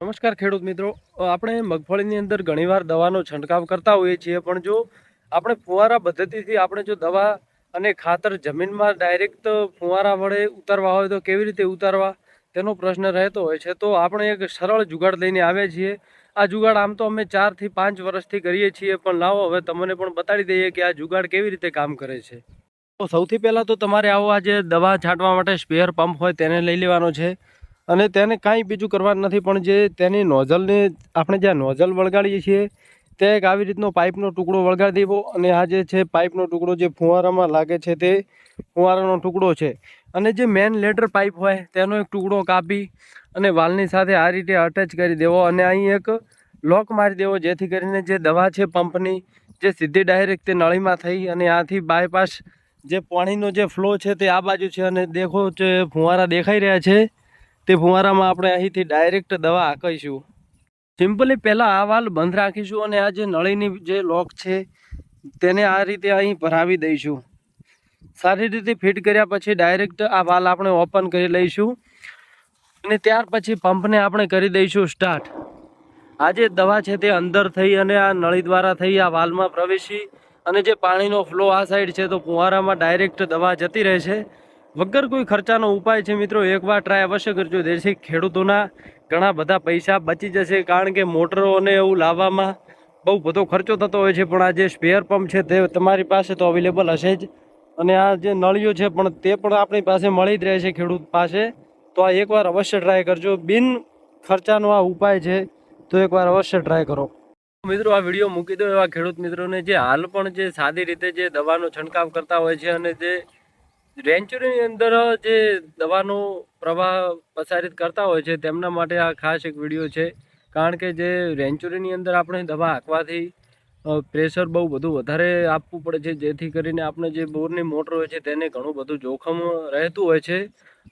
નમસ્કાર ખેડૂત મિત્રો. આપણે મગફળીની અંદર ઘણીવાર દવાનો છંટકાવ કરતા હોઈએ છીએ, પણ જો આપણે ફુવારા પદ્ધતિથી આપણે જો દવા અને ખાતર જમીનમાં ડાયરેક્ટ ફુવારા વડે ઉતારવા હોય તો કેવી રીતે ઉતારવા? તેનો પ્રશ્ન રહેતો હોય છે. તો આપણે એક સરળ જુગાડ લઈને આવ્યા છીએ. આ જુગાડ આમ તો અમે ચારથી પાંચ વર્ષથી કરીએ છીએ, પણ લાવો, હવે તમને પણ બતાડી દઈએ કે આ જુગાડ કેવી રીતે કામ કરે છે. તો સૌથી પહેલાં તો તમારે આવો આ જે દવા છાંટવા માટે સ્પેર પંપ હોય તેને લઈ લેવાનો છે. અને તેને કાંઈ બીજું કરવાનું નથી, પણ જે તેની નોઝલને આપણે જ્યાં નોઝલ વળગાડીએ છીએ, તે એક આવી રીતનો પાઇપનો ટુકડો વળગાડી દેવો અને આ જે છે પાઇપનો ટુકડો જે ફુવારામાં લાગે છે તે ફુવારાનો ટુકડો છે. અને જે મેન લેટર પાઇપ હોય, તેનો એક ટુકડો કાપી અને વાલની સાથે આ રીતે અટેચ કરી દેવો અને અહીં એક લોક મારી દેવો, જેથી કરીને જે દવા છે પંપની, જે સીધી ડાયરેક્ટ તે નળીમાં થઈ અને આથી બાયપાસ જે પાણીનો જે ફ્લો છે તે આ બાજુ છે અને દેખો જે ફુવારા દેખાઈ રહ્યા છે. તે ફુવારામાં આપણે અહીંથી ડાયરેક્ટ દવા હાંકીશું સિમ્પલી પહેલાં આ વાલ બંધ રાખીશું અને આ જે નળીની જે લોક છે, તેને આ રીતે અહીં ભરાવી દઈશું. સારી રીતે ફિટ કર્યા પછી ડાયરેક્ટ આ વાલ આપણે ઓપન કરી લઈશું અને ત્યાર પછી પંપને આપણે કરી દઈશું સ્ટાર્ટ આ જે દવા છે તે અંદર થઈ અને આ નળી દ્વારા થઈ આ વાલમાં પ્રવેશી અને જે પાણીનો ફ્લો આ સાઈડ છે તો ફુવારામાં ડાયરેક્ટ દવા જતી રહે છે વગર કોઈ ખર્ચાનો ઉપાય છે મિત્રો, એકવાર ટ્રાય અવશ્ય કરજો. જેથી ખેડૂતોના ઘણા બધા પૈસા બચી જશે, કારણ કે મોટરોને એવું લાવવામાં બહુ બધો ખર્ચો થતો હોય છે, પણ આ જે સ્પેર પંપ છે તે તમારી પાસે તો અવેલેબલ હશે જ. અને આ જે નળીઓ છે પણ તે પણ આપણી પાસે મળી જ રહે છે ખેડૂત પાસે. તો આ એકવાર અવશ્ય ટ્રાય કરજો. બિન ખર્ચાનો આ ઉપાય છે, તો એકવાર અવશ્ય ટ્રાય કરો. મિત્રો, આ વીડિયો મૂકી દો એવા ખેડૂત મિત્રોને જે હાલ પણ જે સાદી રીતે જે દવાનો છંટકાવ કરતા હોય છે અને જે રેન્ચુરીની અંદર જે દવાનો પ્રવાહ પ્રસારિત કરતા હોય છે, તેમના માટે આ ખાસ એક વીડિયો છે. કારણ કે જે રેન્ચુરીની અંદર આપણે દવા આંકવાથી પ્રેશર બહુ બધું વધારે આપવું પડે છે, જેથી કરીને આપણે જે બોરની મોટર હોય છે, તેને ઘણું બધું જોખમ રહેતું હોય છે.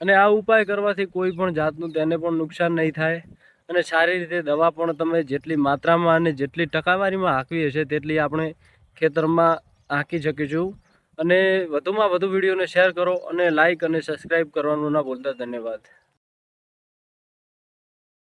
અને આ ઉપાય કરવાથી કોઈ પણ જાતનું તેને પણ નુકસાન નહીં થાય. અને સારી રીતે દવા પણ તમે જેટલી માત્રામાં અને જેટલી ટકાવારીમાં હાંકવી હશે, તેટલી આપણે ખેતરમાં હાંકી શકીશું. અને વધુમાં વધુ વિડીયોને શેર કરો અને લાઇક અને સબસ્ક્રાઈબ કરવાનું ના ભૂલતા. ધન્યવાદ.